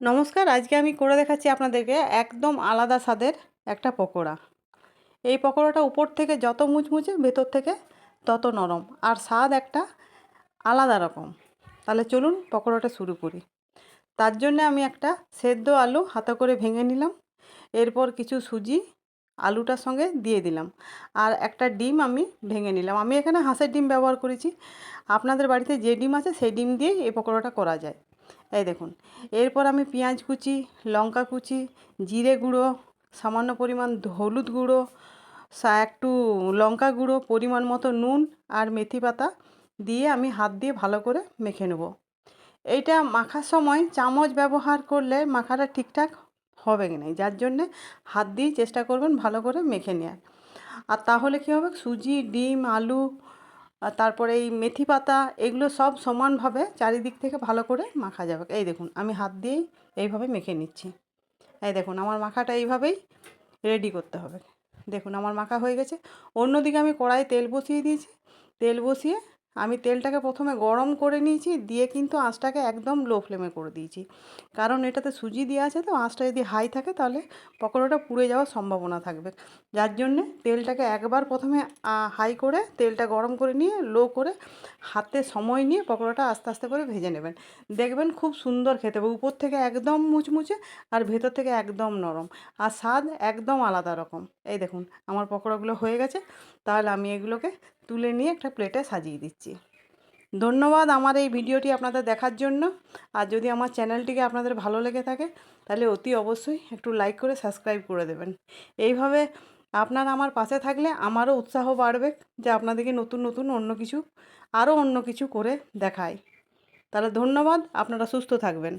নমস্কার, আজকে আমি করে দেখাচ্ছি আপনাদেরকে একদম আলাদা স্বাদের একটা পকোড়া। এই পকোড়াটা উপর থেকে যত মুচমুচে, ভেতর থেকে তত নরম। আর স্বাদ একটা আলাদা রকম। তাহলে চলুন পকোড়াটা শুরু করি। তার জন্য আমি একটা সেদ্ধ আলু হাতে করে ভেঙে নিলাম। এরপর কিছু সুজি আলুটার সঙ্গে দিয়ে দিলাম। আর একটা ডিম আমি ভেঙে নিলাম। আমি এখানে হাঁসের ডিম ব্যবহার করেছি। আপনাদের বাড়িতে যে ডিম আছে, সেই ডিম দিয়েই এই পকোড়াটা করা যায়। এই দেখুন। এরপর আমি পেঁয়াজ কুচি, লঙ্কা কুচি, জিরে গুঁড়ো, সামান্য পরিমাণ হলুদ গুঁড়ো একটু লঙ্কা গুঁড়ো, পরিমাণ মতো নুন আর মেথি পাতা দিয়ে আমি হাত দিয়ে ভালো করে মেখে নেব। এইটা মাখার সময় চামচ ব্যবহার করলে মাখাটা ঠিকঠাক হবে না যার জন্যে হাত দিয়েই চেষ্টা করবেন ভালো করে মেখে নেওয়ার আর তাহলে কী হবে? সুজি, ডিম, আলু তারপরে এই মেথি পাতা, এগুলো সব সমানভাবে চারিদিক থেকে ভালো করে মাখা যাবে। এই দেখুন, আমি হাত দিয়েই এইভাবে মেখে নিচ্ছি। এই দেখুন, আমার মাখাটা এইভাবেই রেডি করতে হবে। দেখুন, আমার মাখা হয়ে গেছে। অন্যদিকে আমি কড়াই তেল বসিয়ে দিয়েছি। তেল বসিয়ে আমি তেলটাকে প্রথমে গরম করে নিয়েছি, দিয়ে কিন্তু আঁচটাকে একদম লো ফ্লেমে করে দিয়েছি। কারণ এটাতে সুজি দেওয়া আছে তো, আঁচটা যদি হাই থাকে তাহলে পকোড়াটা পুড়ে যাওয়ার সম্ভাবনা থাকবে। যার জন্যে তেলটাকে একবার প্রথমে হাই করে তেলটা গরম করে নিয়ে লো করে হাতে সময় নিয়ে পকোড়াটা আস্তে আস্তে করে ভেজে নেবেন। দেখবেন খুব সুন্দর খেতে হবে, উপর থেকে একদম মুচমুচে আর ভেতর থেকে একদম নরম। আর স্বাদ একদম আলাদা রকম। এই দেখুন, আমার পকোড়াগুলো হয়ে গেছে, তাহলে আমি এগুলোকে তুলে নিয়ে একটা প্লেটে সাজিয়ে দিচ্ছি। ধন্যবাদ আমার এই ভিডিওটি আপনাদের দেখার জন্য। আর যদি আমার চ্যানেলটিকে আপনাদের ভালো লেগে থাকে, তাহলে অতি অবশ্যই একটু লাইক করে সাবস্ক্রাইব করে দেবেন। এইভাবে আপনারা আমার পাশে থাকলে আমারও উৎসাহ বাড়বে যে আপনাদেরকে নতুন নতুন অন্য কিছু, আরও অন্য কিছু করে দেখায়। তাহলে ধন্যবাদ, আপনারা সুস্থ থাকবেন।